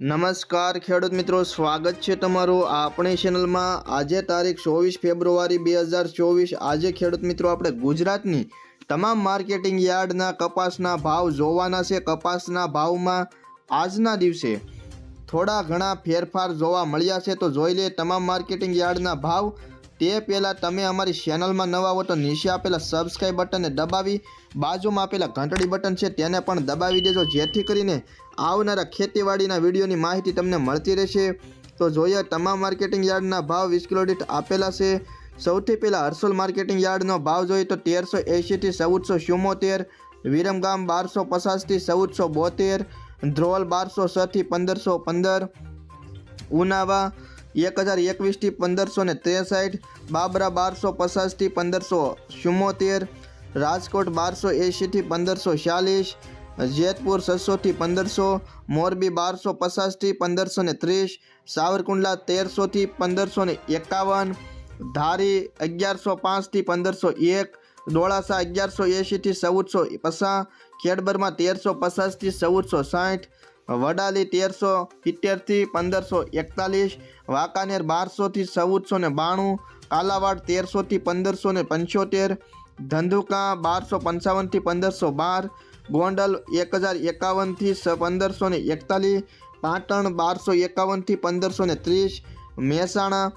નમસ્કાર, ખેડૂત મિત્રો. સ્વાગત છે તમારું આપણી ચેનલમાં. આજે તારીખ ચોવીસ ફેબ્રુઆરી બે હજાર ચોવીસ. આજે ખેડૂત મિત્રો, આપણે ગુજરાતની તમામ માર્કેટિંગ યાર્ડના કપાસના ભાવ જોવાના છે. કપાસના ભાવમાં આજના દિવસે થોડા ઘણા ફેરફાર જોવા મળ્યા છે. તો જોઈ લે, તમામ માર્કેટિંગ યાર્ડના ભાવ તે પહેલાં તમે અમારી ચેનલમાં નવા હો તો નીચે આપેલા સબસ્ક્રાઈબ બટનને દબાવી, બાજુમાં આપેલા ઘંટડી બટન છે તેને પણ દબાવી દેજો, જેથી કરીને આવનારા ખેતીવાડીના વિડીયોની માહિતી તમને મળતી રહેશે. તો જોઈએ, તમામ માર્કેટિંગ યાર્ડના ભાવ વીસ કિલો દીઠ આપેલા છે. સૌથી પહેલાં હર્સોલ માર્કેટિંગ યાર્ડનો ભાવ જોઈએ તો તેરસો એંશીથી ચૌદસો ચુમ્મોતેર વિરમગામ બારસો પચાસથી ચૌદસો બોતેર, ધ્રોલ બારસો છથી પંદરસો પંદર, ઉનાવા એક હજાર એકવીસથી પંદરસો ને ત્રેસઠ, બાબરા બારસો પચાસથી પંદરસો ચુમ્મોતેર, રાજકોટ બારસો એંશીથી પંદરસો ચાલીસ, જેતપુર છસોથી પંદરસો, મોરબી બારસો પચાસથી પંદરસો ને ત્રીસ, સાવરકુંડલા તેરસોથી પંદરસો ને એકાવન, ધારી અગિયારસો પાંચથી પંદરસો એક ડોળાસા અગિયારસો એંશીથી ચૌદસો પચાસ, ખેડબરમાં તેરસો પચાસથી ચૌદસો સાઠ વડાલી તેરસો સિત્તેરથી પંદરસો એકતાલીસ, વાંકાનેર બારસોથી ચૌદસો ને બાણું, કાલાવાડ તેરસોથી પંદરસો ને પંચોતેર, ધંધુકા બારસો પંચાવનથી પંદરસો બાર, ગોંડલ એક હજાર એકાવનથી પંદરસો ને એકતાલીસ, પાટણ બારસો એકાવનથી પંદરસો ને ત્રીસ, મહેસાણા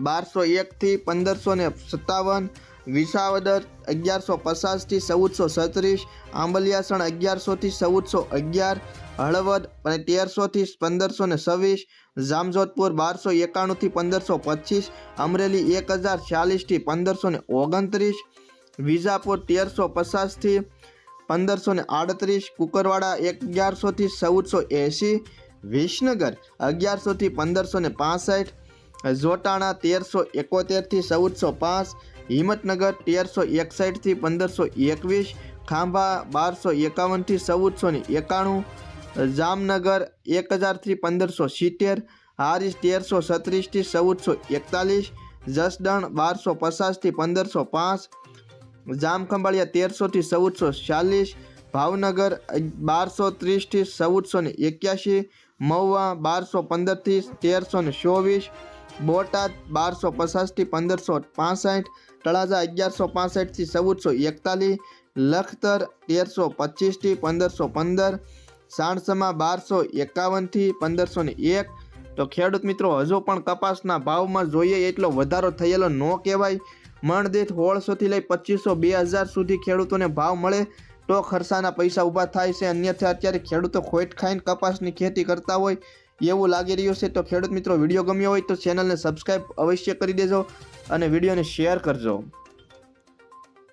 બારસો એકથી પંદરસો ને સત્તાવન વિસાવદર અગિયારસો પચાસથી ચૌદસો છત્રીસ, આંબલિયાસણ અગિયારસોથી ચૌદસો અગિયાર, હળવદ અને તેરસોથી પંદરસો ને છવ્વીસ, જામજોધપુર બારસો એકાણુંથી પંદરસો પચીસ, અમરેલી એક હજાર ચાલીસથી પંદરસો ને ઓગણત્રીસ, વિજાપુર તેરસો પચાસથી પંદરસો ને આડત્રીસ, કુકરવાડા અગિયારસોથી ચૌદસો એંસી વિસનગર અગિયારસોથી પંદરસો ને પાસઠ, જોટાણા તેરસો એકોતેરથી ચૌદસો પાંચ હિંમતનગર તેરસો એકસઠથી પંદરસો એકવીસ, ખાંભા બારસો એકાવનથી ચૌદસો ને એકાણું, જામનગર એક હજારથી પંદરસો સિત્તેર હારીસ તેરસો છત્રીસથી ચૌદસો એકતાલીસ, જસદણ બારસો પચાસથી પંદરસો પાંચ, જામખંભાળિયા તેરસોથી ચૌદસો ચાલીસ, ભાવનગર બારસો ત્રીસથી ચૌદસો ને એક્યાસી, મહુવા બારસો પંદરથી તેરસો ને ચોવીસ બોટાદ બારસો પચાસથી પંદરસો પાસઠ, તળાજા અગિયારસો પાસઠથી ચૌદસો એકતાલીસ, લખતર તેરસો પચીસથી પંદરસો પંદર, સાણસમાં બારસો એકાવનથી પંદરસો ને એક. તો ખેડૂત મિત્રો, હજુ પણ કપાસના ભાવમાં જોઈએ એટલો વધારો થયેલો ન કહેવાય. મણદીઠ હોળસોથી લઈ પચીસો બે હજાર સુધી ખેડૂતોને ભાવ મળે તો ખર્ચાના પૈસા ઊભા થાય છે. અન્યથા અત્યારે ખેડૂતો ખોટ ખાઈને કપાસની ખેતી કરતા હોય. એવું લાગી રહ્યું છે, તો ખેડૂત મિત્રો વીડિયો ગમ્યો હોય તો ચેનલને સબસ્ક્રાઈબ અવશ્ય કરી દેજો અને વિડીયોને શેર કરજો.